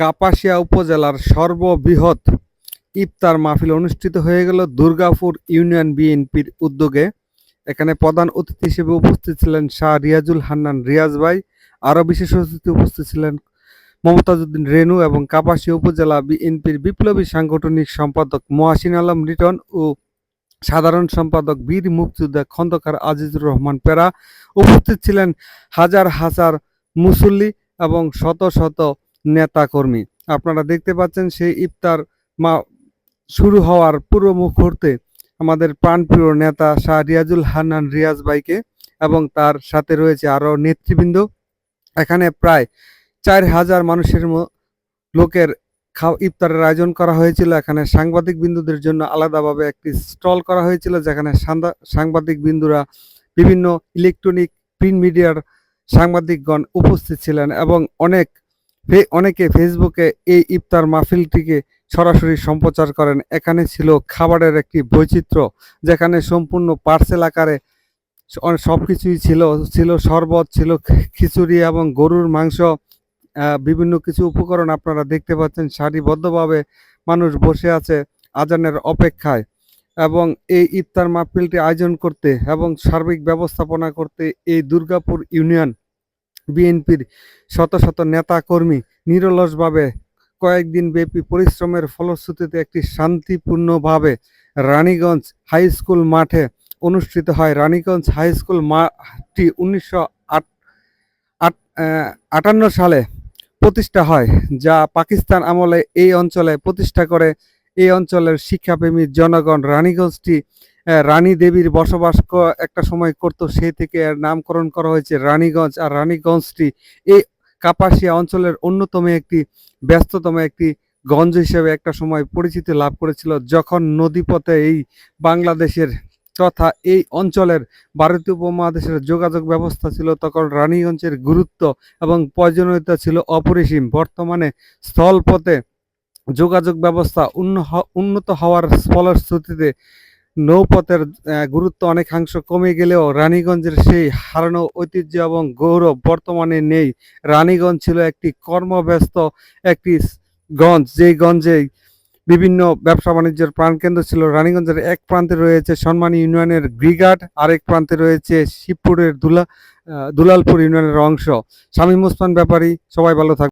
কাপাসিয়া উপজেলার সর্ববৃহৎ ইফতার মাহফিল অনুষ্ঠিত হয়ে গেল দুর্গাপুর ইউনিয়ন বিএনপির উদ্যোগে। এখানে প্রধান অতিথি হিসেবে উপস্থিত ছিলেন শাহ রিয়াজুল হান্নান রিয়াজ ভাই, আরও বিশেষ অতিথি উপস্থিত ছিলেন মমতাজউদ্দিন রেনু এবং কাপাসিয়া উপজেলা বিএনপির বিপ্লবী সাংগঠনিক সম্পাদক মহাসিন আলম রিটন ও সাধারণ সম্পাদক বীর মুক্তিযোদ্ধা খন্দকার আজিজুর রহমান পেরা উপস্থিত ছিলেন হাজার হাজার মুসল্লি এবং শত শত নেতা কর্মী আপনারা দেখতে পাচ্ছেন সেই ইফতার মা শুরু হওয়ার পূর্ব মুহূর্তে আমাদের প্রাণপ্রিয় নেতা শাহ রিয়াজুল হান্নান রিয়াজ ভাইকে এবং তার সাথে রয়েছে আরও নেতৃবৃন্দ। এখানে প্রায় চার হাজার মানুষের লোকের খাও, ইফতারের আয়োজন করা হয়েছিল। এখানে সাংবাদিক বিন্দুদের জন্য আলাদাভাবে একটি স্টল করা হয়েছিল, যেখানে সাংবা- সাংবাদিক বিন্দুরা বিভিন্ন ইলেকট্রনিক প্রিন্ট মিডিয়ার সাংবাদিকগণ উপস্থিত ছিলেন এবং অনেক অনেকে ফেসবুকে এই ইফতার মাহফিলটিকে সরাসরি সম্প্রচার করেন। এখানে ছিল খাবারের একটি বৈচিত্র্য, যেখানে সম্পূর্ণ পার্সেল আকারে সব কিছুই ছিল। ছিল শরবত, ছিল খিচুড়ি এবং গরুর মাংস বিভিন্ন কিছু উপকরণ আপনারা দেখতে পাচ্ছেন। সারিবদ্ধভাবে মানুষ বসে আছে আজানের অপেক্ষায় এবং এই ইফতার মাহফিলটি আয়োজন করতে এবং সার্বিক ব্যবস্থাপনা করতে এই দুর্গাপুর ইউনিয়ন বিএনপির শত শত নেতা কর্মী নিরলসভাবে কয়েকদিন ব্যাপী পরিশ্রমের ফলশ্রুতিতে একটি শান্তিপূর্ণভাবে রানীগঞ্জ হাই স্কুল মাঠে অনুষ্ঠিত হয়। রানীগঞ্জ হাই স্কুল মাঠটি উনিশশো আট, আট- আটান্ন সালে প্রতিষ্ঠা হয়, যা পাকিস্তান আমলে এই অঞ্চলে প্রতিষ্ঠা করে। এই অঞ্চলের শিক্ষাপ্রেমী জনগণ রানীগঞ্জটি রানী দেবীর বসবাস একটা সময় করত সেই থেকে এর নামকরণ করা হয়েছে রানীগঞ্জ। আর রানীগঞ্জটি এই কাপাসিয়া অঞ্চলের অন্যতম একটি, ব্যস্ততম একটি গঞ্জ হিসেবে একটা সময় পরিচিতি লাভ করেছিল, যখন নদীপথে এই বাংলাদেশের তথা এই অঞ্চলের ভারতীয় উপমহাদেশের যোগাযোগ ব্যবস্থা ছিল, তখন রানীগঞ্জের গুরুত্ব এবং প্রয়োজনীয়তা ছিল অপরিসীম। বর্তমানে স্থলপথে যোগাযোগ ব্যবস্থা উন্নত হওয়ার ফলশ্রুতিতে নৌপথের গুরুত্ব অনেকাংশ কমে গেলেও রানীগঞ্জের সেই হারানো ঐতিহ্য এবং গৌরব বর্তমানে নেই। রানীগঞ্জ ছিল একটি কর্মব্যস্ত একটি গঞ্জ। যেই গঞ্জে বিভিন্ন ব্যবসা বাণিজ্যের প্রাণকেন্দ্র ছিল, রানীগঞ্জের এক প্রান্তে রয়েছে সম্মানী ইউনিয়নের ব্রিগাড আরেক প্রান্তে রয়েছে শিবপুরের দুলা দুলালপুর ইউনিয়নের অংশ। শামীম ওসমান ব্যাপারী, সবাই ভালো থাকবে